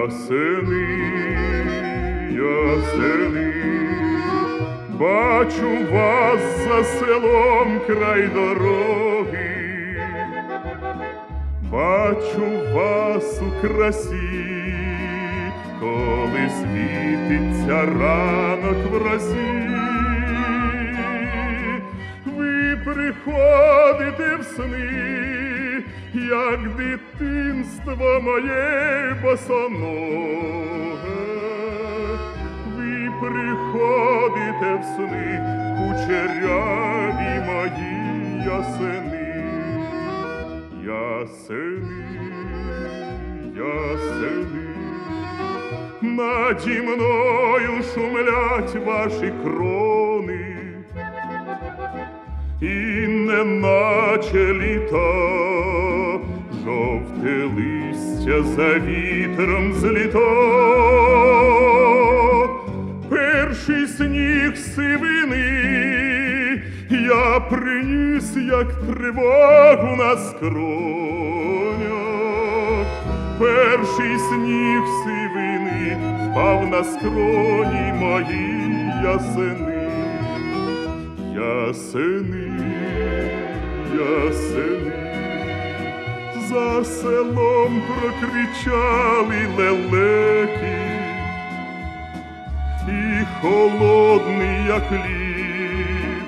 Ясени, ясени, бачу вас за селом край дороги, бачу вас у красі, коли світиться ранок в разі. Ви приходите в сни, як дитинство моє босоноге. Ви приходите в сни, кучеряві мої ясени, ясени, ясени. Наді мною шумлять ваші крони, і неначе літа, жовте листя за вітром зліто. Перший сніг сивини я приніс, як тривогу на скронях. Перший сніг сивини впав на скроні мої ясени, ясени, ясени. За селом прокричали лелеки, і холодний, як лід,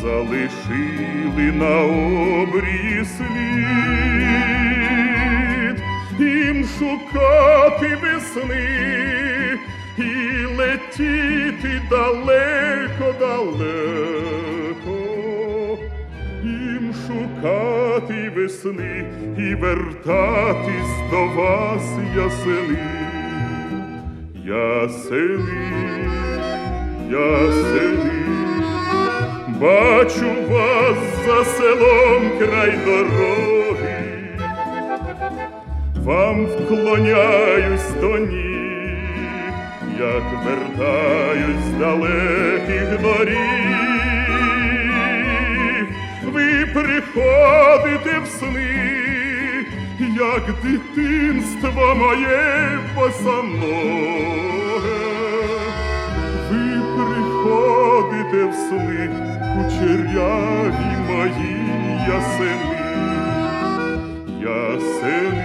залишили на обрії слід, їм шукати весни і летіти далеко, далеко, їм шукати весни і вертатись до вас ясени. Ясени, ясени, бачу вас за селом край дороги, вам вклоняюсь до ніг, як вертаюсь з далеких доріг. Ви приходите в сни, як дитинство моє босоноге. Ви приходите в сни, кучеряві мої ясени, ясени,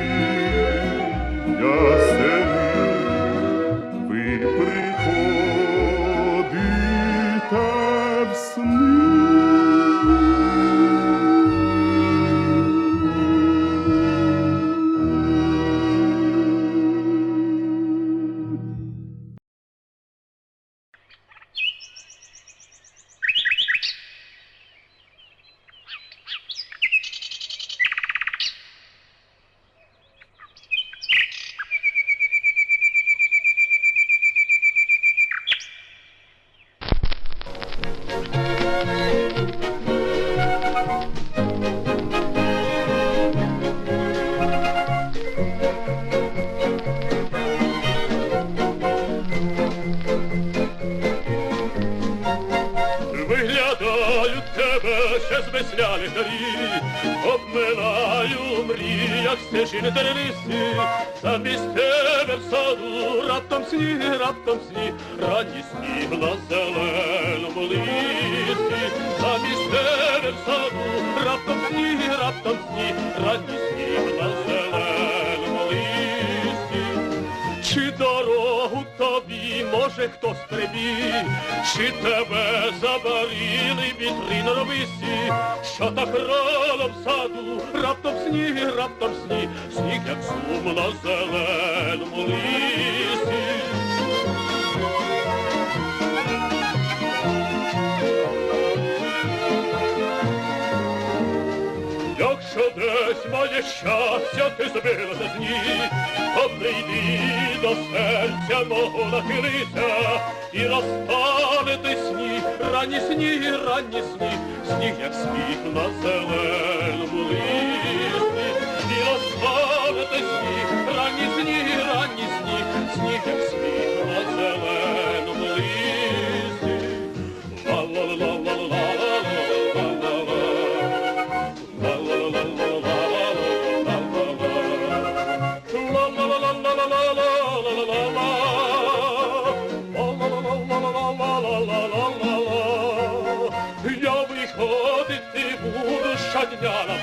окресля лікарі, обминаю мріях стежини терелисти, замість тебе в саду раптом сні, раптом сні, радісні на зеленому листі, замість тебе в саду раптом сні, раптом сні, радісні на тобі може хтось прибіг, чи тебе забарили вітри на ровисі, що так рано в саду, раптом сніг, раптом сніг, сніг як сум на зеленому лісі. Якщо десь моє щастя ти збилася з ніг, то прийди до серця мого нахилися і розпалити сні, рані сні, рані сні, сніг, як сміх на зелені.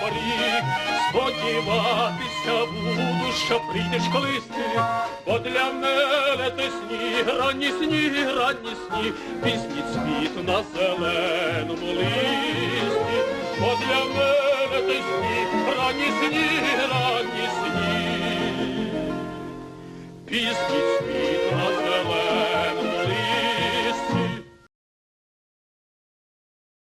Поріг. Сподіватися буду, що прийдеш колись ти, бо для мене ти сніг, ранні сніг, ранні сніг, пісні цвіт на зеленому листі, бо для мене ти сніг, ранні сніг,